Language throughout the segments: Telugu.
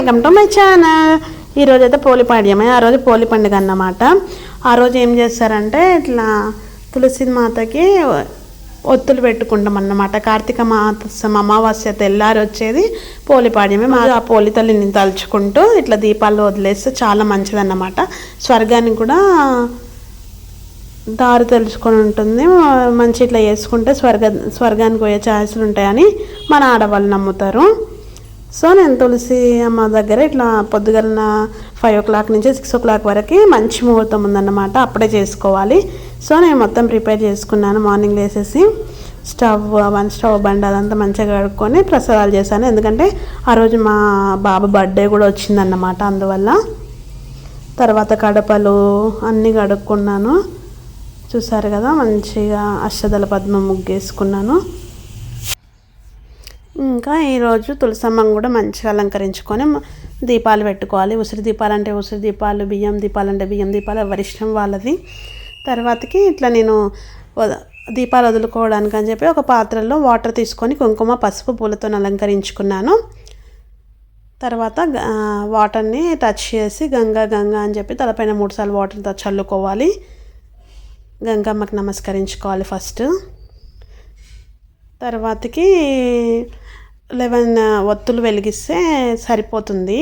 Welcome to my channel. ఈరోజు అయితే పోలి పాడ్యమే ఆ రోజు పోలి పండుగ అన్నమాట. ఆ రోజు ఏం చేస్తారంటే ఇట్లా తులసి మాతకి ఒత్తులు పెట్టుకుంటాం అన్నమాట. కార్తీక మాసం అమావాస్య తెల్లారి వచ్చేది పోలి పాడ్యమే. మా ఆ పోలి తల్లిని తలుచుకుంటూ ఇట్లా దీపాలు వదిలేస్తే చాలా మంచిదన్నమాట. స్వర్గానికి కూడా దారి తెలుసుకొని ఉంటుంది. మంచి ఇట్లా చేసుకుంటే స్వర్గ స్వర్గానికి పోయే ఛాన్సులు ఉంటాయని మన ఆడవాళ్ళు నమ్ముతారు. సో నేను తులసి అమ్మ దగ్గర ఇట్లా పొద్దుగలన ఫైవ్ ఓ క్లాక్ నుంచి సిక్స్ ఓ క్లాక్ వరకు మంచి ముహూర్తం ఉందన్నమాట. అప్పుడే చేసుకోవాలి. సో నేను మొత్తం ప్రిపేర్ చేసుకున్నాను. మార్నింగ్ లేసేసి స్టవ్ వన్ స్టవ్ బండి అదంతా మంచిగా కడుక్కొని ప్రసాదాలు చేశాను. ఎందుకంటే ఆ రోజు మా బాబు బర్త్డే కూడా వచ్చిందన్నమాట. అందువల్ల తర్వాత కడపలు అన్నీ కడుక్కున్నాను. చూసారు కదా? మంచిగా అష్టదల పద్మ ముగ్గేసుకున్నాను. ఇంకా ఈరోజు తులసమ్మం కూడా మంచిగా అలంకరించుకొని దీపాలు పెట్టుకోవాలి. ఉసిరి దీపాలు అంటే ఉసిరి దీపాలు బియ్యం దీపాలు అంటే బియ్యం దీపాలు ఎవరిష్టం వాళ్ళది. తర్వాతకి ఇట్లా నేను దీపాలు వదులుకోవడానికి అని చెప్పి ఒక పాత్రలో వాటర్ తీసుకొని కుంకుమ పసుపు పూలతో అలంకరించుకున్నాను. తర్వాత వాటర్ని టచ్ చేసి గంగా గంగా అని చెప్పి తలపైన మూడుసార్లు వాటర్తో చల్లుకోవాలి. గంగమ్మకి నమస్కరించుకోవాలి ఫస్ట్. తర్వాతకి లెవెన్ ఒత్తులు వెలిగిస్తే సరిపోతుంది.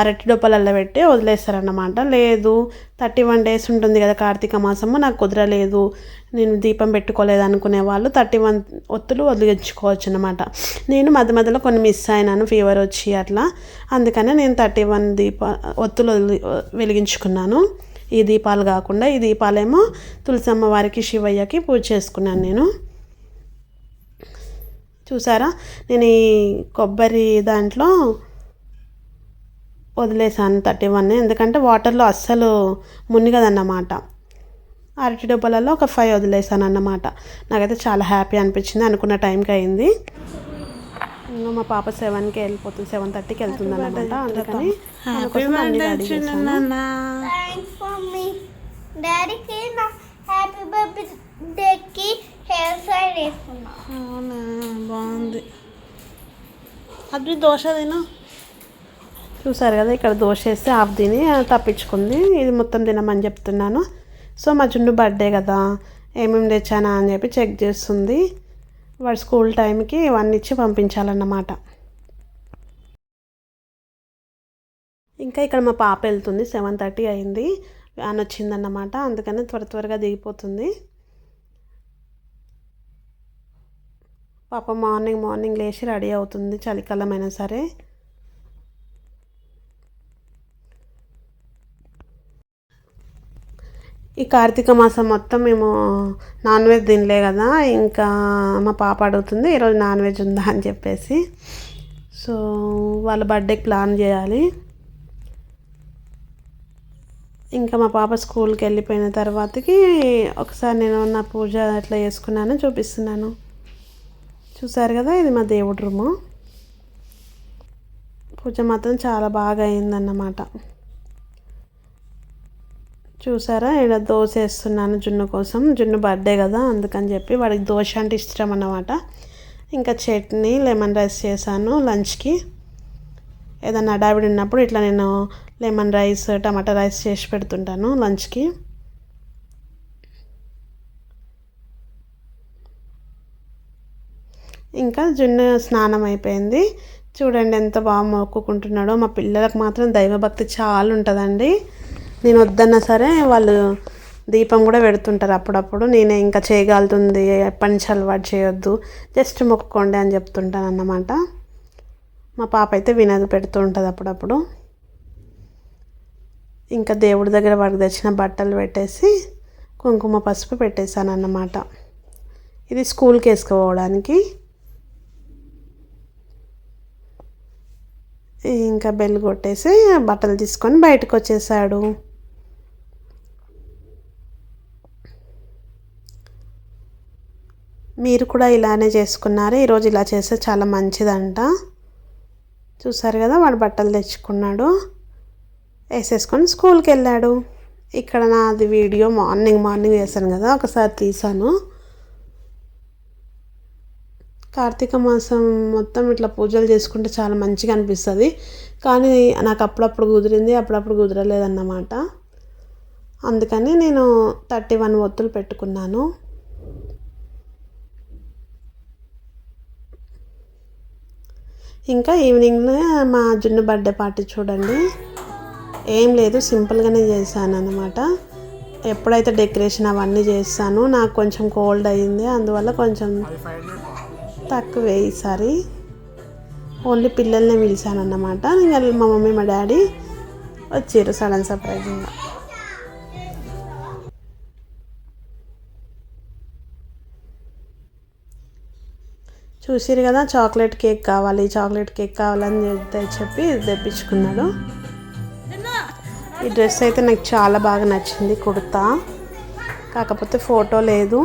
అరటి డొప్పలల్లో పెట్టి వదిలేస్తారన్నమాట. లేదు థర్టీ వన్ డేస్ ఉంటుంది కదా కార్తీక మాసము నాకు కుదరలేదు. నేను దీపం పెట్టుకోలేదు అనుకునే వాళ్ళు థర్టీ వన్ ఒత్తులు వదిలించుకోవచ్చు అనమాట నేను మధ్య మధ్యలో కొన్ని మిస్ అయినాను ఫీవర్ వచ్చి అట్లా. అందుకనే నేను థర్టీ వన్ దీప ఒత్తులు వదిలి వెలిగించుకున్నాను. ఈ దీపాలు కాకుండా ఈ దీపాలేమో తులసమ్మ వారికి శివయ్యకి పూజ చేసుకున్నాను నేను. చూసారా? నేను ఈ కొబ్బరి దాంట్లో వదిలేసాను థర్టీ వన్. ఎందుకంటే వాటర్లో అస్సలు మునిగదన్నమాట. అరటి డబ్బాలలో ఒక ఫైవ్ వదిలేసాను అన్నమాట. నాకైతే చాలా హ్యాపీ అనిపించింది. అనుకున్న టైంకి అయింది. ఇంకా మా పాప సెవెన్కి వెళ్ళిపోతుంది. సెవెన్ థర్టీకి వెళ్తుంది అనమాట అందుకని బర్త్డేకి హెయిర్ స్టైల్ వేసుకున్నా అవునా బాగుంది. అది దోశ తిను. చూసారు కదా ఇక్కడ దోశ వేస్తే హాఫ్ తిని తప్పించుకుంది. ఇది మొత్తం తినమని చెప్తున్నాను. సో మా చుండు బర్త్డే కదా ఏమేమి తెచ్చానా అని చెప్పి చెక్ చేస్తుంది. వాడు స్కూల్ టైంకి ఇవన్నీ ఇచ్చి పంపించాలన్నమాట. ఇంకా ఇక్కడ మా పాప వెళ్తుంది సెవెన్ థర్టీ అయింది. వ్యాన్ వచ్చిందన్నమాట అందుకని త్వర త్వరగా దిగిపోతుంది. పాప మార్నింగ్ మార్నింగ్ లేచి రెడీ అవుతుంది చలికాలం అయినా సరే. ఈ కార్తీక మాసం మొత్తం మేము నాన్ వెజ్ తినలే కదా ఇంకా మా పాప అడుగుతుంది ఈరోజు నాన్ వెజ్ ఉందా? అని చెప్పేసి. సో వాళ్ళ బర్త్డేకి ప్లాన్ చేయాలి. ఇంకా మా పాప స్కూల్కి వెళ్ళిపోయిన తర్వాతకి ఒకసారి నేను నా పూజ ఎట్లా చేసుకున్నానో చూపిస్తున్నాను. చూసారు కదా ఇది మా దేవుడి రూము. పూజ మాత్రం చాలా బాగా అయిందన్నమాట. చూసారా ఇక్కడ దోశ వేస్తున్నాను జున్ను కోసం. జున్ను బర్త్డే కదా అందుకని చెప్పి వాడికి దోశ అంటే ఇష్టం అన్నమాట. ఇంకా చట్నీ లెమన్ రైస్ చేశాను లంచ్కి. ఏదన్నా అడావిడి ఉన్నప్పుడు ఇట్లా నేను లెమన్ రైస్ టమాటా రైస్ చేసి పెడుతుంటాను లంచ్కి. ఇంకా జున్ను స్నానం అయిపోయింది. చూడండి ఎంత బాగా మొక్కుకుంటున్నాడో. మా పిల్లలకు మాత్రం దైవభక్తి చాలా ఉంటుందండి. నేను వద్దన్నా సరే వాళ్ళు దీపం కూడా పెడుతుంటారు అప్పుడప్పుడు. నేనే ఇంకా చేయగలుగుతుంది. ఎప్పటి నుంచి అలవాటు చేయొద్దు. జస్ట్ మొక్కుకోండి అని చెప్తుంటాను అన్నమాట. మా పాప అయితే వినదు పెడుతూ ఉంటుంది అప్పుడప్పుడు. ఇంకా దేవుడి దగ్గర వాడికి తెచ్చిన బట్టలు పెట్టేసి కుంకుమ పసుపు పెట్టేశాను అన్నమాట. ఇది స్కూల్కి వేసుకోవడానికి. ఇంకా బెల్ కొట్టేసి బట్టలు తీసుకొని బయటకు వచ్చేసాడు మీరు కూడా ఇలానే చేసుకున్నారు. ఈరోజు ఇలా చేస్తే చాలా మంచిదంట. చూసారు కదా వాడు బట్టలు తెచ్చుకున్నాడు. వేసేసుకొని స్కూల్కి వెళ్ళాడు. ఇక్కడ నాది వీడియో మార్నింగ్ మార్నింగ్ వేసాను కదా ఒకసారి తీసాను. కార్తీక మాసం మొత్తం ఇట్లా పూజలు చేసుకుంటే చాలా మంచిగా అనిపిస్తుంది. కానీ నాకు అప్పుడప్పుడు కుదిరింది అప్పుడప్పుడు కుదరలేదన్నమాట. అందుకని నేను థర్టీ వన్ ఒత్తులు పెట్టుకున్నాను. ఇంకా ఈవినింగ్ మా జున్ను బర్త్డే పార్టీ చూడండి. ఏం లేదు సింపుల్గానే చేశాను అనమాట ఎప్పుడైతే డెకరేషన్ అవన్నీ చేస్తాను నాకు కొంచెం కోల్డ్ అయ్యింది అందువల్ల కొంచెం తక్కువే ఈసారి. ఓన్లీ పిల్లల్ని పిలిచాను అన్నమాట ఇంకా మా మమ్మీ మా డాడీ వచ్చారు సడన్ సర్ప్రైజింగ్గా చూసిరు కదా చాక్లెట్ కేక్ కావాలి చాక్లెట్ కేక్ కావాలని చెప్పి తెప్పించుకున్నాడు. ఈ డ్రెస్ అయితే నాకు చాలా బాగా నచ్చింది కుర్తా. కాకపోతే ఫోటో లేదు.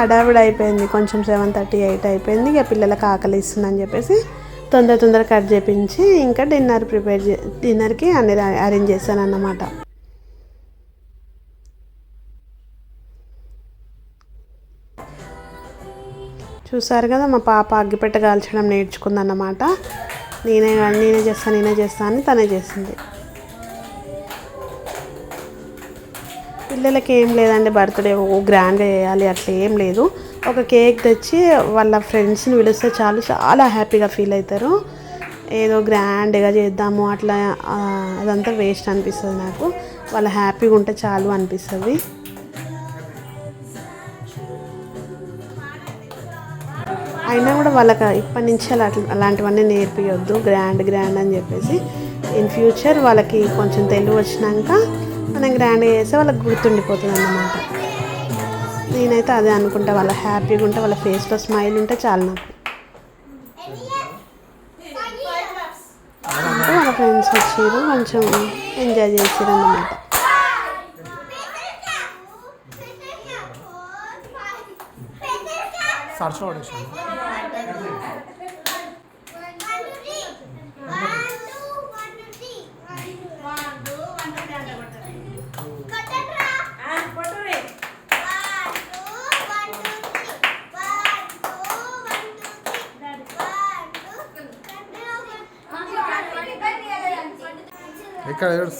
అడావిడ అయిపోయింది. కొంచెం సెవెన్ థర్టీ ఎయిట్ అయిపోయింది. ఇక పిల్లలకు ఆకలి ఇస్తుందని చెప్పేసి తొందర తొందర కట్ చేపించి ఇంకా డిన్నర్ ప్రిపేర్ చే డిన్నర్కి అన్ని అరేంజ్ చేశాను అన్నమాట చూసారు కదా మా పాప అగ్గిపెట్ట కాల్చడం నేర్చుకుందన్నమాట. నేనే నేనే చేస్తాను నేనే చేస్తాను అని తనే చేసింది. పిల్లలకి ఏం లేదండి బర్త్డే ఓ గ్రాండ్గా చేయాలి అట్లా ఏం లేదు. ఒక కేక్ తెచ్చి వాళ్ళ ఫ్రెండ్స్ని పిలిస్తే చాలు చాలా హ్యాపీగా ఫీల్ అవుతారు. ఏదో గ్రాండ్గా చేద్దాము అట్లా అదంతా వేస్ట్ అనిపిస్తుంది నాకు. వాళ్ళు హ్యాపీగా ఉంటే చాలు అనిపిస్తుంది. అయినా కూడా వాళ్ళకి ఇప్పటి నుంచి అలా అలాంటివన్నీ నేర్పియొద్దు గ్రాండ్ గ్రాండ్ అని చెప్పేసి. ఇన్ ఫ్యూచర్ వాళ్ళకి కొంచెం తెలివి వచ్చినాక మనం గ్రాండ్గా చేస్తే వాళ్ళకి గుర్తుండిపోతుంది అన్నమాట నేనైతే అదే అనుకుంటా వాళ్ళ హ్యాపీగా ఉంటే వాళ్ళ ఫేస్లో స్మైల్ ఉంటే చాలు నాకు. వాళ్ళ ఫ్రెండ్స్ వచ్చారు కొంచెం ఎంజాయ్ చేసారు అన్నమాట. సరస్సు ఇక్కడ ఏడు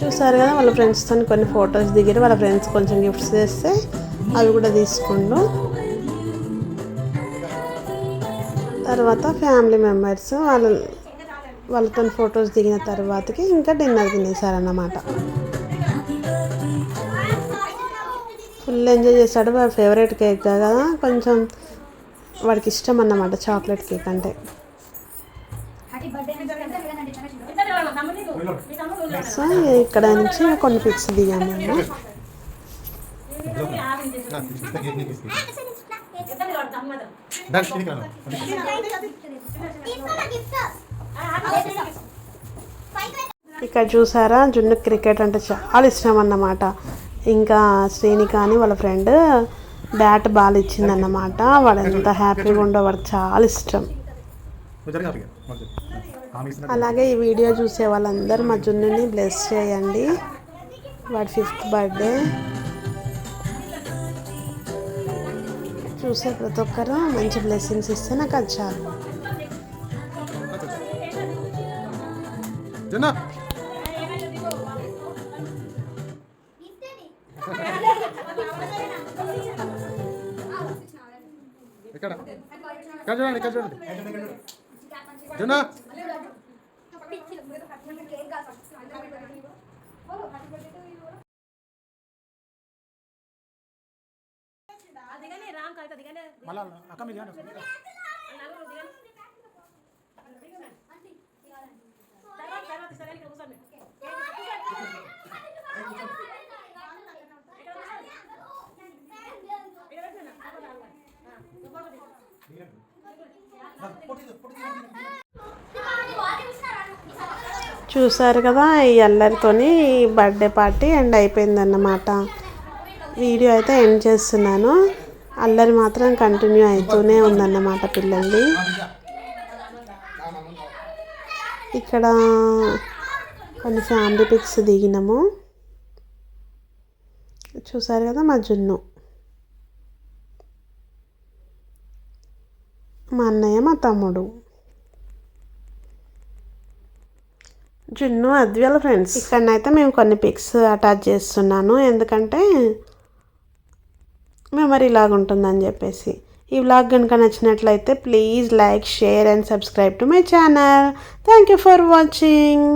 చూసారు కదా వాళ్ళ ఫ్రెండ్స్తో కొన్ని ఫొటోస్ దిగారు. వాళ్ళ ఫ్రెండ్స్ కొంచెం గిఫ్ట్స్ చేస్తే అవి కూడా తీసుకుండు తర్వాత ఫ్యామిలీ మెంబర్స్ వాళ్ళ వాళ్ళతో ఫొటోస్ దిగిన తర్వాతకి ఇంకా డిన్నర్ తినేసారన్నమాట ఫుల్ ఎంజాయ్ చేశాడు వాడి ఫేవరెట్ కేక్ కదా. కొంచెం వాడికి ఇష్టం అన్నమాట చాక్లెట్ కేక్ అంటే. సో ఇక్కడ నుంచి కొన్ని పిక్స్ దిగాము మేము. ఇక్కడ చూసారా? జున్ను క్రికెట్ అంటే చాలా ఇష్టం అన్నమాట. ఇంకా శ్రీని కానీ వాళ్ళ ఫ్రెండ్ బ్యాట్ బాల్ ఇచ్చిందన్నమాట. వాడు ఎంత హ్యాపీగా ఉండో వాడు చాలా ఇష్టం. అలాగే ఈ వీడియో చూసే వాళ్ళందరూ మా జున్నుని బ్లెస్ చేయండి. వాడి ఫిఫ్త్ బర్త్డే. చూసే ప్రతి ఒక్కరు మంచి బ్లెస్సింగ్స్ ఇస్తే నాకు అది చాలు. ఇక్కడ ఇక్కడ చూడండి ఇక్కడ చూడండి జున్న మళ్ళా అక్క మీరు చూసారు కదా ఈ అల్లరితోని బర్త్డే పార్టీ ఎండ్ అయిపోయిందన్నమాట. వీడియో అయితే ఎండ్ చేస్తున్నాను అల్లరి మాత్రం కంటిన్యూ అవుతూనే ఉందన్నమాట పిల్లల్ని ఇక్కడ కొన్ని ఫ్యామిలీ పిక్స్ దిగినాము. చూసారు కదా మా జున్ను. మా అన్నయ్య మా తమ్ముడు. జున్ను అద్విల ఫ్రెండ్స్ ఇక్కడనైతే మేము కొన్ని పిక్స్ అటాచ్ చేస్తున్నాను. ఎందుకంటే మెమరీ లాగా ఉంటుందని చెప్పేసి. ఈ వ్లాగ్ కనుక నచ్చినట్లయితే please like share and subscribe to my channel thank you for watching